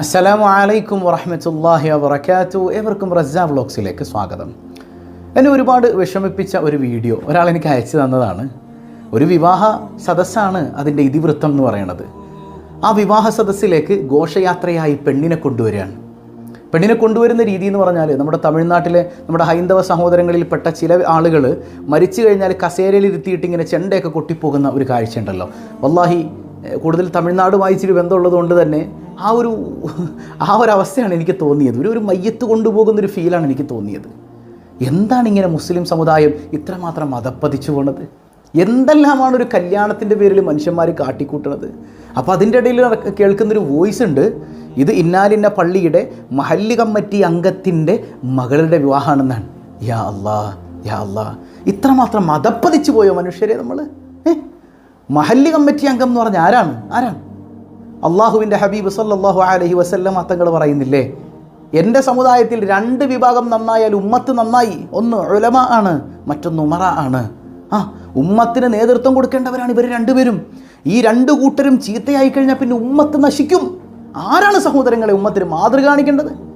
അസ്സലാമു അലൈക്കും വറഹമത്തല്ലാഹി വബർക്കാത്തു ഏവർക്കും റസ്സ വ്ളോഗ്സിലേക്ക് സ്വാഗതം. എന്നെ ഒരുപാട് വിഷമിപ്പിച്ച ഒരു വീഡിയോ ഒരാൾ എനിക്ക് അയച്ചു തന്നതാണ്. ഒരു വിവാഹ സദസ്സാണ് അതിന്റെ ഇതിവൃത്തം എന്ന് പറയുന്നത് ആ വിവാഹ സദസ്സിലേക്ക് ഘോഷയാത്രയായി പെണ്ണിനെ കൊണ്ടുവരികയാണ്. പെണ്ണിനെ കൊണ്ടുവരുന്ന രീതി എന്ന് പറഞ്ഞാൽ നമ്മുടെ തമിഴ്നാട്ടിലെ നമ്മുടെ ഹൈന്ദവ സഹോദരങ്ങളിൽപ്പെട്ട ചില ആളുകൾ മരിച്ചു കഴിഞ്ഞാൽ കസേരയിൽ ഇരുത്തിയിട്ട് ഇങ്ങനെ ചെണ്ടയൊക്കെ കൊട്ടിപ്പോകുന്ന ഒരു കാഴ്ചയുണ്ടല്ലോ. വല്ലാഹി കൂടുതൽ തമിഴ്നാടുമായി ഇച്ചിരി ബന്ധമുള്ളത് കൊണ്ട് തന്നെ ആ ഒരു ആ ഒരു അവസ്ഥയാണ് എനിക്ക് തോന്നിയത്. ഒരു ഒരു മയ്യത്ത് കൊണ്ടുപോകുന്നൊരു ഫീലാണ് എനിക്ക് തോന്നിയത്. എന്താണ് ഇങ്ങനെ മുസ്ലിം സമുദായം ഇത്രമാത്രം മതപ്പതിച്ചു പോണത്? എന്തെല്ലാമാണ് ഒരു കല്യാണത്തിന്റെ പേരിൽ മനുഷ്യന്മാർ കാട്ടിക്കൂട്ടുന്നത്? അപ്പോൾ അതിന്റെ ഇടയിൽ കേൾക്കുന്നൊരു വോയിസ് ഉണ്ട്. ഇത് ഇന്നാലിന്ന പള്ളിയുടെ മഹല്ല് കമ്മിറ്റി അംഗത്തിന്റെ മകളുടെ വിവാഹമാണെന്നാണ്. യാ അല്ലാ യാ അല്ലാ ഇത്രമാത്രം മതപ്പതിച്ചു പോയോ മനുഷ്യരെ നമ്മൾ മഹല്ല് കമ്മിറ്റി അംഗം എന്ന് പറഞ്ഞാൽ ആരാണ്? ആരാണ്? അള്ളാഹുവിന്റെ ഹബീബ് സല്ലാഹു അലഹി വസല്ലം തങ്ങൾ പറയുന്നില്ലേ? എന്റെ സമുദായത്തിൽ രണ്ട് വിഭാഗം നന്നായാൽ ഉമ്മത്ത് നന്നായി. ഒന്ന് ഉലമ ആണ് മറ്റൊന്ന് ഉമറ ആണ്. ആ ഉമ്മത്തിന് നേതൃത്വം കൊടുക്കേണ്ടവരാണ് ഇവർ രണ്ടുപേരും. ഈ രണ്ട് കൂട്ടരും ചീത്തയായി കഴിഞ്ഞാൽ പിന്നെ ഉമ്മത്ത് നശിക്കും. ആരാണ് സഹോദരങ്ങളെ ഉമ്മത്തിന് മാതൃക കാണിക്കേണ്ടത്?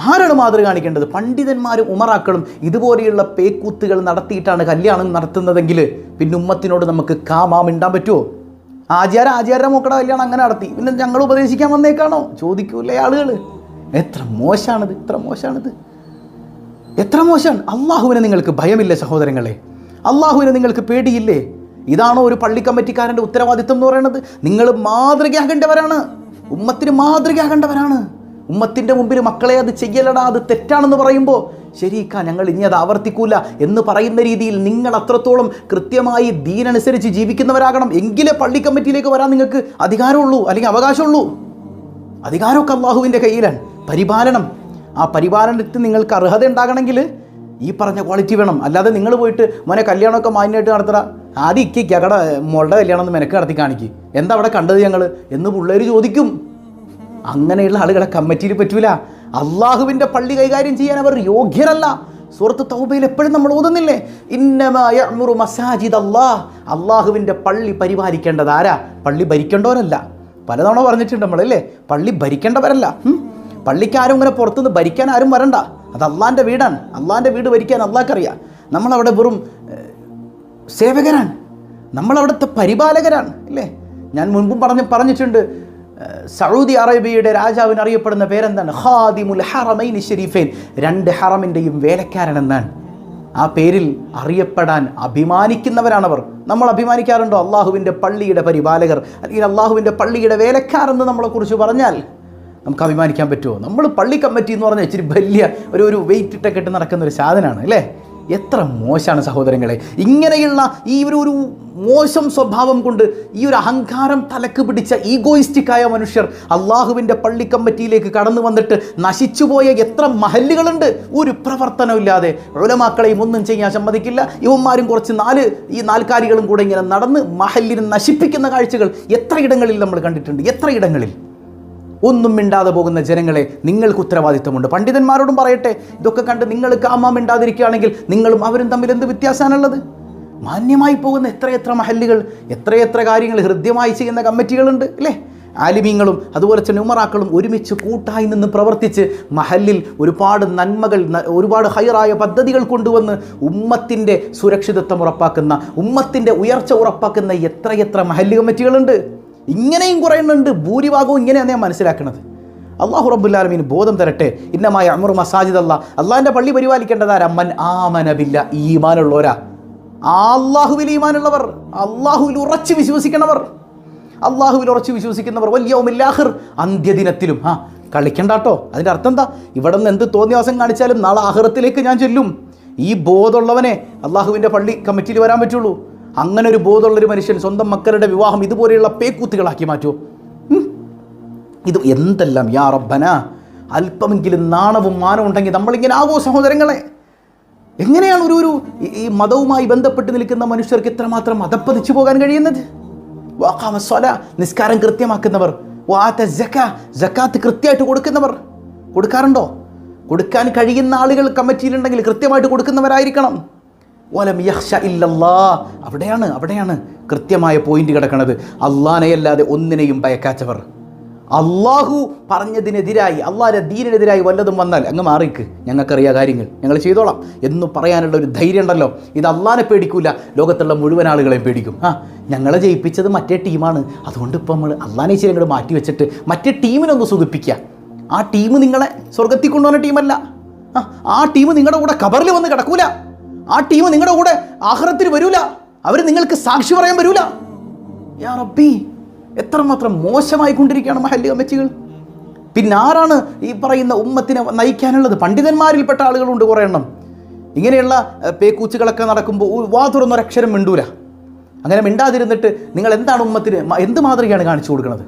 ആരാണ് മാതൃക കാണിക്കേണ്ടത്? പണ്ഡിതന്മാരും ഉമറാക്കളും ഇതുപോലെയുള്ള പേക്കൂത്തുകൾ നടത്തിയിട്ടാണ് കല്യാണം നടത്തുന്നതെങ്കിൽ പിന്നെ ഉമ്മത്തിനോട് നമുക്ക് കാമാ മിണ്ടാൻ പറ്റുമോ ആചാര ആചാര മോക്കട കല്യാണം അങ്ങനെ നടത്തി. പിന്നെ ഞങ്ങൾ ഉപദേശിക്കാൻ വന്നേക്കാണോ? ചോദിക്കൂലേ ആളുകൾ. എത്ര മോശമാണിത് ഇത്ര മോശമാണിത് എത്ര മോശമാണ് അള്ളാഹുവിനെ നിങ്ങൾക്ക് ഭയമില്ലേ സഹോദരങ്ങളെ. അള്ളാഹുവിനെ നിങ്ങൾക്ക് പേടിയില്ലേ? ഇതാണോ ഒരു പള്ളി കമ്മിറ്റിക്കാരന്റെ ഉത്തരവാദിത്വം എന്ന് പറയുന്നത്? നിങ്ങൾ മാതൃകയാകേണ്ടവരാണ്. ഉമ്മത്തിന് മാതൃകയാകേണ്ടവരാണ്. ഉമ്മത്തിന്റെ മുമ്പിൽ മക്കളെ അത് ചെയ്യലടാ അത് തെറ്റാണെന്ന് പറയുമ്പോൾ ശരിക്കാ ഞങ്ങൾ ഇനി അത് ആവർത്തിക്കൂല എന്ന് പറയുന്ന രീതിയിൽ നിങ്ങൾ അത്രത്തോളം കൃത്യമായി ദീനനുസരിച്ച് ജീവിക്കുന്നവരാകണം. എങ്കിലേ പള്ളി കമ്മിറ്റിയിലേക്ക് വരാൻ നിങ്ങൾക്ക് അധികാരമുള്ളൂ അല്ലെങ്കിൽ അവകാശമുള്ളൂ. അധികാരമൊക്കെ അള്ളാഹുവിന്റെ കയ്യിലാണ്. പരിപാലനം. ആ പരിപാലനത്തിൽ നിങ്ങൾക്ക് അർഹത ഉണ്ടാകണമെങ്കിൽ ഈ പറഞ്ഞ ക്വാളിറ്റി വേണം. അല്ലാതെ നിങ്ങൾ പോയിട്ട് മോനെ കല്യാണമൊക്കെ മാന്യമായിട്ട് നടത്തുക ആദ്യം ഇക്കയ്ക്ക് കട മോളുടെ കല്യാണം ഒന്ന് മെനക്ക് നടത്തി കാണിക്കും. എന്താ അവിടെ കണ്ടത് ഞങ്ങൾ എന്ന് പിള്ളേർ ചോദിക്കും. അങ്ങനെയുള്ള ആളുകളെ കമ്മിറ്റിയിൽ പറ്റൂല. അള്ളാഹുവിന്റെ പള്ളി കൈകാര്യം ചെയ്യാൻ അവർ യോഗ്യരല്ല. സുഹൃത്ത് തൗബയിൽ എപ്പോഴും നമ്മൾ ഓതുന്നില്ലേ? ഇന്നമായ മസാജിദ് അള്ളാഹ് അള്ളാഹുവിന്റെ പള്ളി പരിപാലിക്കേണ്ടത് ആരാ? പള്ളി ഭരിക്കേണ്ടവരല്ല. പലതവണ പറഞ്ഞിട്ടുണ്ട് നമ്മളല്ലേ? പള്ളി ഭരിക്കേണ്ടവരല്ല? പള്ളിക്ക് ആരും ഇങ്ങനെ പുറത്തുനിന്ന് ഭരിക്കാൻ ആരും വരണ്ട. അത് അള്ളാന്റെ വീടാണ്. അള്ളാന്റെ വീട് ഭരിക്കാൻ അള്ളാഹ്ക്കറിയാം. നമ്മളവിടെ വെറും സേവകരാണ്. നമ്മളവിടുത്തെ പരിപാലകരാണ്. അല്ലേ ഞാൻ മുൻപും പറഞ്ഞ് പറഞ്ഞിട്ടുണ്ട്. സൗദി അറേബ്യയുടെ രാജാവിന് അറിയപ്പെടുന്ന പേരെന്താണ്? ഹാദിമുൽ ഹറമൈൻ ഷെരീഫൈൻ. രണ്ട് ഹറമിന്റെയും വേലക്കാരൻ എന്നാണ് ആ പേരിൽ അറിയപ്പെടാൻ അഭിമാനിക്കുന്നവരാണവർ. നമ്മൾ അഭിമാനിക്കാറുണ്ടോ? അള്ളാഹുവിന്റെ പള്ളിയുടെ പരിപാലകർ. അല്ലെങ്കിൽ അള്ളാഹുവിന്റെ പള്ളിയുടെ വേലക്കാരെന്ന് നമ്മളെക്കുറിച്ച് പറഞ്ഞാൽ നമുക്ക് അഭിമാനിക്കാൻ പറ്റുമോ? നമ്മൾ പള്ളി കമ്മിറ്റി എന്ന് പറഞ്ഞാൽ ഇച്ചിരി വലിയ ഒരു ഒരു വെയിറ്റ് ഇട്ടൊക്കെ ഇട്ട് നടക്കുന്ന ഒരു സാധനമാണ് അല്ലേ? എത്ര മോശമാണ് സഹോദരങ്ങളെ. ഇങ്ങനെയുള്ള ഈ ഒരു ഒരു മോശം സ്വഭാവം കൊണ്ട് ഈ ഒരു അഹങ്കാരം തലക്ക് പിടിച്ച ഈഗോയിസ്റ്റിക്കായ മനുഷ്യർ അള്ളാഹുവിന്റെ പള്ളി കമ്മിറ്റിയിലേക്ക് കടന്നു വന്നിട്ട് നശിച്ചുപോയ എത്ര മഹല്ലുകളുണ്ട്. ഒരു പ്രവർത്തനമില്ലാതെ ഉലമാക്കളെയും ഒന്നും ചെയ്യാൻ സമ്മതിക്കില്ല. ഇവന്മാരും കുറച്ച് നാല് ഈ നാൽക്കാലികളും കൂടെ ഇങ്ങനെ നടന്ന് മഹല്ലിനെ നശിപ്പിക്കുന്ന കാഴ്ചകൾ എത്ര ഇടങ്ങളിൽ നമ്മൾ കണ്ടിട്ടുണ്ട്? എത്ര ഇടങ്ങളിൽ ഒന്നും മിണ്ടാതെ പോകുന്ന ജനങ്ങളെ നിങ്ങൾക്ക് ഉത്തരവാദിത്തമുണ്ട്. പണ്ഡിതന്മാരോടും പറയട്ടെ ഇതൊക്കെ കണ്ട് നിങ്ങൾ കാമ മിണ്ടാതിരിക്കുകയാണെങ്കിൽ നിങ്ങളും അവരും തമ്മിൽ എന്ത് വ്യത്യാസമാണുള്ളത്? മാന്യമായി പോകുന്ന എത്രയെത്ര മഹല്ലുകൾ എത്രയെത്ര കാര്യങ്ങൾ ഹൃദ്യമായി ചെയ്യുന്ന കമ്മിറ്റികളുണ്ട് അല്ലേ? ആലിമീങ്ങളും അതുപോലെ തന്നെ ഉമറാക്കളും ഒരുമിച്ച് കൂട്ടായി നിന്ന് പ്രവർത്തിച്ച് മഹല്ലിൽ ഒരുപാട് നന്മകൾ ഒരുപാട് ഹയറായ പദ്ധതികൾ കൊണ്ടുവന്ന് ഉമ്മത്തിന്റെ സുരക്ഷിതത്വം ഉറപ്പാക്കുന്ന ഉമ്മത്തിന്റെ ഉയർച്ച ഉറപ്പാക്കുന്ന എത്രയെത്ര മഹല്ല് കമ്മിറ്റികളുണ്ട്? ഇങ്ങനെയും കുറയുന്നുണ്ട് ഭൂരിഭാഗവും ഇങ്ങനെയാണ് ഞാൻ മനസ്സിലാക്കുന്നത്. അള്ളാഹു റബ്ബുല്ലാലമീൻ ബോധം തരട്ടെ. ഇന്നമായ അമർ മസാജിദ് അല്ല അള്ളാഹിന്റെ പള്ളി പരിപാലിക്കേണ്ടതാരാ? മൻ ആമനബില്ല ഈമാനുള്ളവരാ. അള്ളാഹുവിൽ ഈമാനുള്ളവർ അള്ളാഹുവിൽ ഉറച്ച് വിശ്വസിക്കണവർ. അള്ളാഹുവിൽ ഉറച്ച് വിശ്വസിക്കുന്നവർ വലിയവുമില്ലാഹിർ അന്ത്യദിനത്തിലും. ആ കളിക്കണ്ട കേട്ടോ അതിന്റെ അർത്ഥം എന്താ? ഇവിടെ നിന്ന് എന്ത് തോന്നിയവാസം കാണിച്ചാലും നാളെ ആഹ്റത്തിലേക്ക് ഞാൻ ചെല്ലും. ഈ ബോധമുള്ളവനെ അള്ളാഹുവിന്റെ പള്ളി കമ്മിറ്റിയിൽ വരാൻ പറ്റുള്ളൂ. അങ്ങനെ ഒരു ബോധമുള്ളൊരു മനുഷ്യൻ സ്വന്തം മക്കളുടെ വിവാഹം ഇതുപോലെയുള്ള പേക്കൂത്തുകളാക്കി മാറ്റുമോ ഇത് എന്തെല്ലാം യാ റബ്ബന? അല്പമെങ്കിലും നാണവും മാനവും ഉണ്ടെങ്കിൽ നമ്മളിങ്ങനെ ആകോ സഹോദരങ്ങളെ? എങ്ങനെയാണ് ഒരു ഒരു ഈ- മതവുമായി ബന്ധപ്പെട്ട് നിൽക്കുന്ന മനുഷ്യർക്ക് ഇത്രമാത്രം മതപ്പതിച്ചു പോകാൻ കഴിയുന്നത്? വാഖാമ സ്വല നിസ്കാരം കൃത്യമാക്കുന്നവർ. വാത്ത ജക്ക ജക്കാത്ത് കൃത്യമായിട്ട് കൊടുക്കുന്നവർ. കൊടുക്കാറുണ്ടോ? കൊടുക്കാൻ കഴിയുന്ന ആളുകൾ കമ്മിറ്റിയിലുണ്ടെങ്കിൽ കൃത്യമായിട്ട് കൊടുക്കുന്നവരായിരിക്കണം. വലം യഹ്ഷ ഇല്ലല്ലാ. അവിടെയാണ് അവിടെയാണ് കൃത്യമായ പോയിന്റ് കിടക്കുന്നത് അള്ളാനെയല്ലാതെ ഒന്നിനെയും ഭയക്കാച്ചവർ അള്ളാഹു പറഞ്ഞതിനെതിരായി അള്ളാഹിന്റെ ദീനിനെതിരായി വല്ലതും വന്നാൽ അങ്ങ് മാറിക്ക്. ഞങ്ങൾക്കറിയാം കാര്യങ്ങൾ. ഞങ്ങൾ ചെയ്തോളാം. എന്ന് പറയാനുള്ള ഒരു ധൈര്യം ഉണ്ടല്ലോ. ഇത് അള്ളാഹിനെ പേടിക്കൂല. ലോകത്തുള്ള മുഴുവൻ ആളുകളെയും പേടിക്കും. ആ ഞങ്ങളെ ജയിപ്പിച്ചത് മറ്റേ ടീമാണ്. അതുകൊണ്ട് ഇപ്പോൾ നമ്മൾ അള്ളാഹിനെ ശരി അങ്ങോട്ട് മാറ്റി വെച്ചിട്ട് മറ്റേ ടീമിനൊന്ന് സുഖിപ്പിക്കുക ആ ടീം നിങ്ങളെ സ്വർഗത്തിൽ കൊണ്ടുവന്ന ടീമല്ല. ആ ടീം നിങ്ങളുടെ കൂടെ കബറിൽ വന്ന് കിടക്കൂല. ആ ടീം നിങ്ങളുടെ കൂടെ ആഹ്റത്തിൽ വരൂല. അവർ നിങ്ങൾക്ക് സാക്ഷി പറയാൻ വരൂല. യാ റബ്ബി എത്രമാത്രം മോശമായിക്കൊണ്ടിരിക്കുകയാണ് മഹല്ലി കമ്മിറ്റികൾ. പിന്നെ ആരാണ് ഈ പറയുന്ന ഉമ്മത്തിനെ നയിക്കാനുള്ളത്? പണ്ഡിതന്മാരിൽപ്പെട്ട ആളുകളുണ്ട് കുറേ എണ്ണം. ഇങ്ങനെയുള്ള പേക്കൂച്ചുകളൊക്കെ നടക്കുമ്പോൾ വാ തുറന്നൊരക്ഷരം മിണ്ടൂല. അങ്ങനെ മിണ്ടാതിരുന്നിട്ട് നിങ്ങൾ എന്താണ് ഉമ്മത്തിന് എന്ത് മാതൃകയാണ് കാണിച്ചു കൊടുക്കുന്നത്?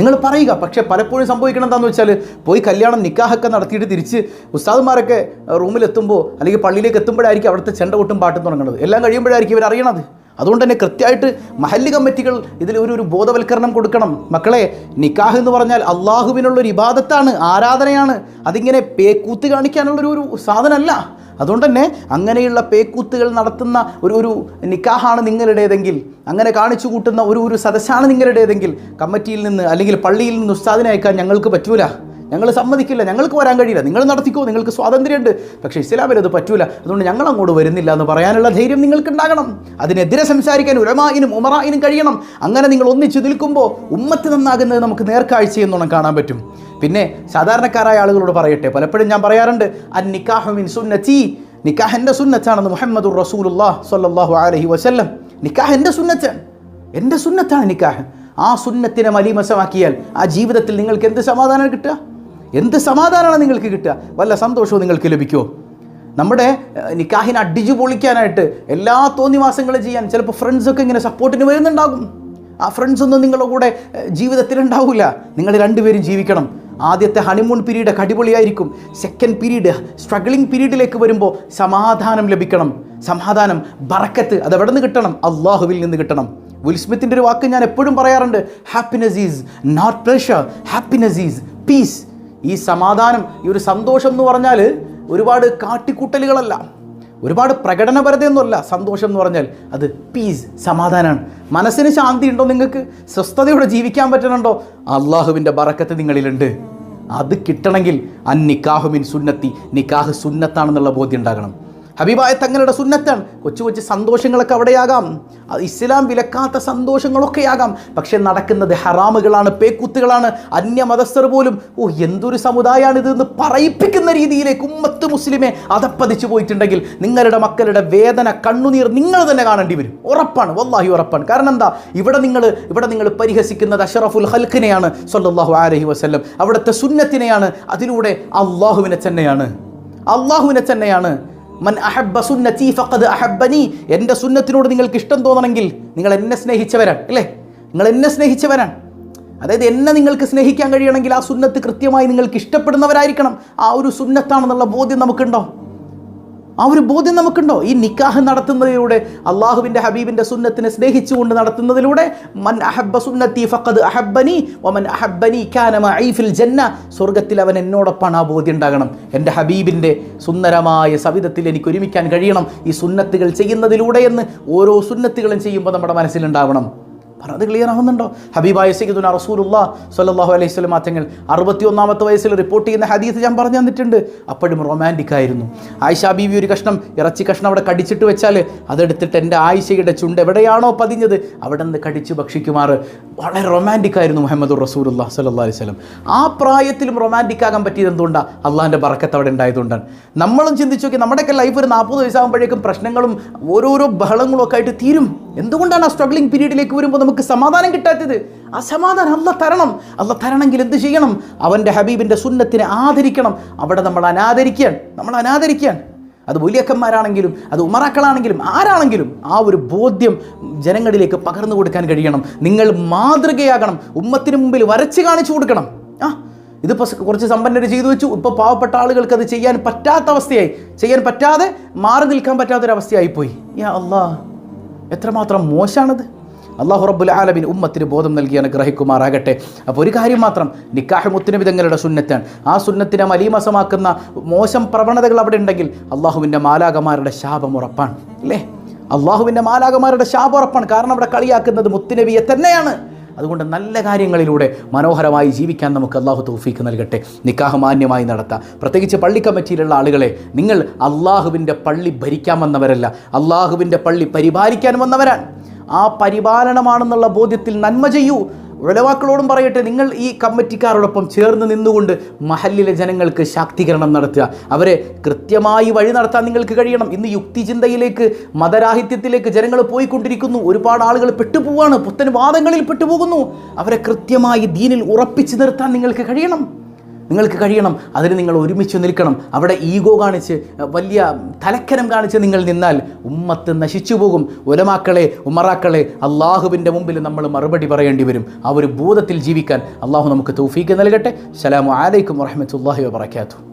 നിങ്ങൾ പറയുക. പക്ഷേ പലപ്പോഴും സംഭവിക്കണം എന്താണെന്ന് വെച്ചാൽ പോയി കല്യാണം നിക്കാഹൊക്കെ നടത്തിയിട്ട് തിരിച്ച് ഉസ്താദുമാരൊക്കെ റൂമിലെത്തുമ്പോൾ അല്ലെങ്കിൽ പള്ളിയിലേക്ക് എത്തുമ്പോഴായിരിക്കും അവിടുത്തെ ചെണ്ട കൊട്ടും പാട്ടും തുടങ്ങുന്നത് എല്ലാം കഴിയുമ്പോഴായിരിക്കും ഇവർ അറിയണത്. അതുകൊണ്ട് തന്നെ കൃത്യമായിട്ട് മഹല്ല് കമ്മിറ്റികൾ ഇതിൽ ഒരു ഒരു ബോധവൽക്കരണം കൊടുക്കണം. മക്കളെ നിക്കാഹ് എന്ന് പറഞ്ഞാൽ അള്ളാഹുവിനുള്ളൊരു ഇബാദത്താണ് ആരാധനയാണ്. അതിങ്ങനെ പേക്കൂത്ത് കാണിക്കാനുള്ളൊരു ഒരു സാധനമല്ല. അതുകൊണ്ട് തന്നെ അങ്ങനെയുള്ള പേക്കൂത്തുകൾ നടത്തുന്ന ഒരു ഒരു നിക്കാഹാണ് നിങ്ങളുടേതെങ്കിൽ അങ്ങനെ കാണിച്ചു കൂട്ടുന്ന ഒരു ഒരു സദസ്സാണ് നിങ്ങളുടേതെങ്കിൽ കമ്മിറ്റിയിൽ നിന്ന് അല്ലെങ്കിൽ പള്ളിയിൽ നിന്ന് ഉസ്താദിനെ അയക്കാൻ ഞങ്ങൾക്ക് പറ്റൂല. ഞങ്ങൾ സമ്മതിക്കില്ല ഞങ്ങൾക്ക് വരാൻ കഴിയില്ല. നിങ്ങൾ നടത്തിക്കോ നിങ്ങൾക്ക് സ്വാതന്ത്ര്യമുണ്ട്. പക്ഷേ ഇസ്ലാമിൽ അത് പറ്റൂല. അതുകൊണ്ട് ഞങ്ങൾ അങ്ങോട്ട് വരുന്നില്ല എന്ന് പറയാനുള്ള ധൈര്യം നിങ്ങൾക്ക് ഉണ്ടാകണം അതിനെതിരെ സംസാരിക്കാൻ ഉലമായിനും ഉമറായിനും കഴിയണം. അങ്ങനെ നിങ്ങൾ ഒന്നിച്ചു നിൽക്കുമ്പോൾ ഉമ്മത്ത് നന്നാകുന്നത് നമുക്ക് നേർക്കാഴ്ചയെന്നോണം കാണാൻ പറ്റും. പിന്നെ സാധാരണക്കാരായ ആളുകളോട് പറയട്ടെ. പലപ്പോഴും ഞാൻ പറയാറുണ്ട് അൻ നിക്കാഹു മിൻ സുന്നത്തി. നിക്കാഹ് എന്റെ സുന്നത്താണെന്ന് മുഹമ്മദുർ റസൂലുല്ലാ സ്വല്ലല്ലാഹു അലഹി വസല്ലം. നിക്കാഹ് എന്റെ സുന്നത്താണ് എന്റെ സുന്നത്താണ് നിക്കാഹ്. ആ സുന്നത്തിനെ മലീമസമാക്കിയാൽ ആ ജീവിതത്തിൽ നിങ്ങൾക്ക് എന്ത് സമാധാനം കിട്ടുക? എന്ത് സമാധാനമാണ് നിങ്ങൾക്ക് കിട്ടുക? വല്ല സന്തോഷവും നിങ്ങൾക്ക് ലഭിക്കുമോ നമ്മുടെ നിക്കാഹിനെ അടിച്ചു പൊളിക്കാനായിട്ട് എല്ലാ തോന്നിവാസങ്ങളും ചെയ്യാൻ ചിലപ്പോൾ ഫ്രണ്ട്സൊക്കെ ഇങ്ങനെ സപ്പോർട്ടിന് വരുന്നുണ്ടാകും. ആ ഫ്രണ്ട്സ് ഒന്നും നിങ്ങളുടെ കൂടെ ജീവിതത്തിലുണ്ടാവില്ല നിങ്ങൾ രണ്ടുപേരും ജീവിക്കണം. ആദ്യത്തെ ഹണിമൂൺ പീരീഡ് കടിപൊളിയായിരിക്കും സെക്കൻഡ് പീരീഡ് സ്ട്രഗ്ലിംഗ് പീരീഡിലേക്ക് വരുമ്പോൾ സമാധാനം ലഭിക്കണം. സമാധാനം ബറക്കത്ത് അത് എവിടെ നിന്ന് കിട്ടണം? അള്ളാഹുവിൽ നിന്ന് കിട്ടണം. വുൽസ്മിത്തിന്റെ ഒരു വാക്ക് ഞാൻ എപ്പോഴും പറയാറുണ്ട്. Happiness is not pressure happiness is peace ഈ സമാധാനം ഈ ഒരു സന്തോഷം എന്ന് പറഞ്ഞാൽ ഒരുപാട് കാട്ടിക്കൂട്ടലുകളല്ല. ഒരുപാട് പ്രകടനപരതയൊന്നുമല്ല. സന്തോഷം എന്ന് പറഞ്ഞാൽ അത് പീസ് സമാധാനമാണ്. മനസ്സിന് ശാന്തി ഉണ്ടോ നിങ്ങൾക്ക്? സ്വസ്ഥതയോടെ ജീവിക്കാൻ പറ്റണുണ്ടോ? അള്ളാഹുവിന്റെ ബറക്കത്ത് നിങ്ങളിലുണ്ട്. അത് കിട്ടണമെങ്കിൽ അൻ നിക്കാഹുമിൻ സുന്നത്തി. നിക്കാഹ് സുന്നത്താണെന്നുള്ള ബോധ്യം ഉണ്ടാകണം. ഹബീബായ തങ്ങളുടെ സുന്നത്താണ്. കൊച്ചു കൊച്ചു സന്തോഷങ്ങളൊക്കെ അവിടെയാകാം. ഇസ്ലാം വിലക്കാത്ത സന്തോഷങ്ങളൊക്കെയാകാം. പക്ഷെ നടക്കുന്നത് ഹറാമുകളാണ് പേക്കുത്തുകളാണ്. അന്യമതസ്ഥർ പോലും ഓ എന്തൊരു സമുദായമാണിത് എന്ന് പറയിപ്പിക്കുന്ന രീതിയിലേക്ക് ഉമ്മത്ത് മുസ്ലിമെ അതപ്പതിച്ചു പോയിട്ടുണ്ടെങ്കിൽ നിങ്ങളുടെ മക്കളുടെ വേദന കണ്ണുനീർ നിങ്ങൾ തന്നെ കാണേണ്ടി വരും. ഉറപ്പാണ് വല്ലാഹി ഉറപ്പാണ്. കാരണം എന്താ? ഇവിടെ നിങ്ങൾ ഇവിടെ നിങ്ങൾ പരിഹസിക്കുന്നത് അഷറഫുൽ ഹൽക്കിനെയാണ് സല്ലല്ലാഹു അലൈഹി വസല്ലം. അവിടുത്തെ സുന്നത്തിനെയാണ് അതിലൂടെ അള്ളാഹുവിനെ തന്നെയാണ്. അള്ളാഹുവിനെ തന്നെയാണ്. മൻ അഹബ്ബ സുന്നത്തി ഫഖദ് അഹബ്ബനി. എന്റെ സുന്നത്തിനോട് നിങ്ങൾക്ക് ഇഷ്ടം തോന്നണമെങ്കിൽ നിങ്ങൾ എന്നെ സ്നേഹിച്ചവരാണ് അല്ലേ? നിങ്ങൾ എന്നെ സ്നേഹിച്ചവരാണ്. അതായത് എന്നെ നിങ്ങൾക്ക് സ്നേഹിക്കാൻ കഴിയണമെങ്കിൽ ആ സുന്നത്ത് കൃത്യമായി നിങ്ങൾക്ക് ഇഷ്ടപ്പെടുന്നവരായിരിക്കണം. ആ ഒരു സുന്നത്താണെന്നുള്ള ബോധ്യം നമുക്കുണ്ടോ? ആ ഒരു ബോധ്യം നമുക്കുണ്ടോ? ഈ നിക്കാഹ് നടത്തുന്നതിലൂടെ അള്ളാഹുവിന്റെ ഹബീബിന്റെ സുന്നത്തിനെ സ്നേഹിച്ചുകൊണ്ട് നടത്തുന്നതിലൂടെ മൻ അഹബ്ബ സുന്നത്തി ഫഖദ് അഹബ്ബനി ഒമൻ അഹബ്ബനി ഐഫിൽ ഫിൽ ജന്ന സ്വർഗത്തിൽ അവൻ എന്നോടൊപ്പമാണ് ആ ബോധ്യം ഉണ്ടാകണം. എന്റെ ഹബീബിന്റെ സുന്ദരമായ സവിധത്തിൽ എനിക്ക് ഒരുമിക്കാൻ കഴിയണം ഈ സുന്നത്തുകൾ ചെയ്യുന്നതിലൂടെ എന്ന് ഓരോ സുന്നത്തുകളും ചെയ്യുമ്പോൾ നമ്മുടെ മനസ്സിലുണ്ടാവണം. പറഞ്ഞത് ക്ലിയർ ആവുന്നുണ്ടോ? ഹബീബായ സയ്യിദുന റസൂലുള്ള സല്ലാഹു അലൈഹി സ്വലം മാറ്റങ്ങൾ അറുപത്തി ഒന്നാമത്തെ വയസ്സിൽ റിപ്പോർട്ട് ചെയ്യുന്ന ഹദീസ് ഞാൻ പറഞ്ഞു തന്നിട്ടുണ്ട്. അപ്പോഴും റൊമാന്റിക് ആയിരുന്നു. ആയിഷ ബീവി ഒരു കഷ്ണം ഇറച്ചി കഷ്ണം അവിടെ കടിച്ചിട്ട് വെച്ചാൽ അതെടുത്തിട്ട് എന്റെ ആയിഷയുടെ ചുണ്ട് എവിടെയാണോ പതിഞ്ഞത് അവിടെ നിന്ന് കടിച്ച് ഭക്ഷിക്കുമാർ വളരെ റൊമാന്റിക് ആയിരുന്നു മുഹമ്മദ് റസൂലുള്ള സല്ലാ അലൈഹി സ്വലം ആ പ്രായത്തിലും റൊമാന്റിക് ആകാൻ പറ്റിയത് എന്തുകൊണ്ടാണ് അള്ളാഹിന്റെ ബറക്കത്ത് അവിടെ ഉണ്ടായതുകൊണ്ടാണ്. നമ്മളും ചിന്തിച്ചു നോക്കി നമ്മുടെയൊക്കെ ലൈഫ് ഒരു നാൽപ്പത് വയസ്സാകുമ്പോഴേക്കും പ്രശ്നങ്ങളും ഓരോരോ ബഹളങ്ങളും ഒക്കെ ആയിട്ട് തീരും. എന്തുകൊണ്ടാണ് ആ സ്ട്രഗ്ലിംഗ് പീരീഡിലേക്ക് വരുമ്പോൾ നമുക്ക് സമാധാനം കിട്ടാത്തത്? ആ സമാധാനം അല്ല തരണം. അല്ല തരണമെങ്കിൽ എന്ത് ചെയ്യണം? അവന്റെ ഹബീബിന്റെ സുന്നത്തിനെ ആദരിക്കണം. അവിടെ നമ്മൾ അനാദരിക്കാൻ നമ്മൾ അനാദരിക്കാൻ അത് വലിയക്കന്മാരാണെങ്കിലും അത് ഉമറാക്കളാണെങ്കിലും ആരാണെങ്കിലും ആ ഒരു ബോധ്യം ജനങ്ങളിലേക്ക് പകർന്നു കൊടുക്കാൻ കഴിയണം. നിങ്ങൾ മാതൃകയാകണം. ഉമ്മത്തിന് മുമ്പിൽ വരച്ച് കാണിച്ചു കൊടുക്കണം. ആ ഇതിപ്പോൾ കുറച്ച് സമ്പന്നർ ചെയ്തു വെച്ചു. ഇപ്പോൾ പാവപ്പെട്ട ആളുകൾക്ക് അത് ചെയ്യാൻ പറ്റാത്ത അവസ്ഥയായി. ചെയ്യാൻ പറ്റാതെ മാറി നിൽക്കാൻ പറ്റാത്തൊരവസ്ഥയായിപ്പോയി. യാ അല്ലാ എത്രമാത്രം മോശമാണത് അള്ളാഹു റബ്ബുൽ ആലമിൻ ഉമ്മത്തിന് ബോധം നൽകി അനുഗ്രഹിക്കുമാറാകട്ടെ. അപ്പോൾ ഒരു കാര്യം മാത്രം നിക്കാഹ് മുത്തുനബിതങ്ങളുടെ സുന്നത്താണ്. ആ സുന്നത്തിനെ മലീമസമാക്കുന്ന മോശം പ്രവണതകൾ അവിടെ ഉണ്ടെങ്കിൽ അള്ളാഹുവിന്റെ മാലാകമാരുടെ ശാപം ഉറപ്പാണ് അല്ലേ? അള്ളാഹുവിന്റെ മാലാകമാരുടെ ശാപം ഉറപ്പാണ്. കാരണം അവിടെ കളിയാക്കുന്നത് മുത്തുനബിയെ തന്നെയാണ്. അതുകൊണ്ട് നല്ല കാര്യങ്ങളിലൂടെ മനോഹരമായി ജീവിക്കാൻ നമുക്ക് അള്ളാഹു തൗഫീക്ക് നൽകട്ടെ. നിക്കാഹ് മാന്യമായി നടത്താം. പ്രത്യേകിച്ച് പള്ളി കമ്മിറ്റിയിലുള്ള ആളുകളെ നിങ്ങൾ അള്ളാഹുവിന്റെ പള്ളി ഭരിക്കാൻ വന്നവരല്ല. അള്ളാഹുവിന്റെ പള്ളി പരിപാലിക്കാൻ വന്നവരാണ്. ആ പരിപാലനമാണെന്നുള്ള ബോധ്യത്തിൽ നന്മ ചെയ്യൂ. ഉലവാക്കളോടും പറയട്ടെ നിങ്ങൾ ഈ കമ്മിറ്റിക്കാരോടൊപ്പം ചേർന്ന് നിന്നുകൊണ്ട് മഹല്ലിലെ ജനങ്ങൾക്ക് ശാക്തീകരണം നടത്തുക. അവരെ കൃത്യമായി വഴി നടത്താൻ നിങ്ങൾക്ക് കഴിയണം. ഇന്ന് യുക്തിചിന്തയിലേക്ക് മതരാഹിത്യത്തിലേക്ക് ജനങ്ങൾ പോയിക്കൊണ്ടിരിക്കുന്നു. ഒരുപാട് ആളുകൾ പെട്ടുപോവാണ്. പുത്തൻ വാദങ്ങളിൽ പെട്ടുപോകുന്നു. അവരെ കൃത്യമായി ദീനിൽ ഉറപ്പിച്ചു നിർത്താൻ നിങ്ങൾക്ക് കഴിയണം. നിങ്ങൾക്ക് കഴിയണം. അതിന് നിങ്ങൾ ഒരുമിച്ച് നിൽക്കണം. അവിടെ ഈഗോ കാണിച്ച് വലിയ തലക്കരം കാണിച്ച് നിങ്ങൾ നിന്നാൽ ഉമ്മത്ത് നശിച്ചു പോകും. ഒലമാക്കളെ ഉമറാക്കളെ അള്ളാഹുവിന്റെ മുമ്പിൽ നമ്മൾ മറുപടി പറയേണ്ടി വരും. ആ ഒരു ഭൂതത്തിൽ ജീവിക്കാൻ അള്ളാഹു നമുക്ക് തൗഫീക്ക് നൽകട്ടെ. സലാമു അലൈക്കും വറഹമത്തല്ലാഹി വാബർക്കാത്തു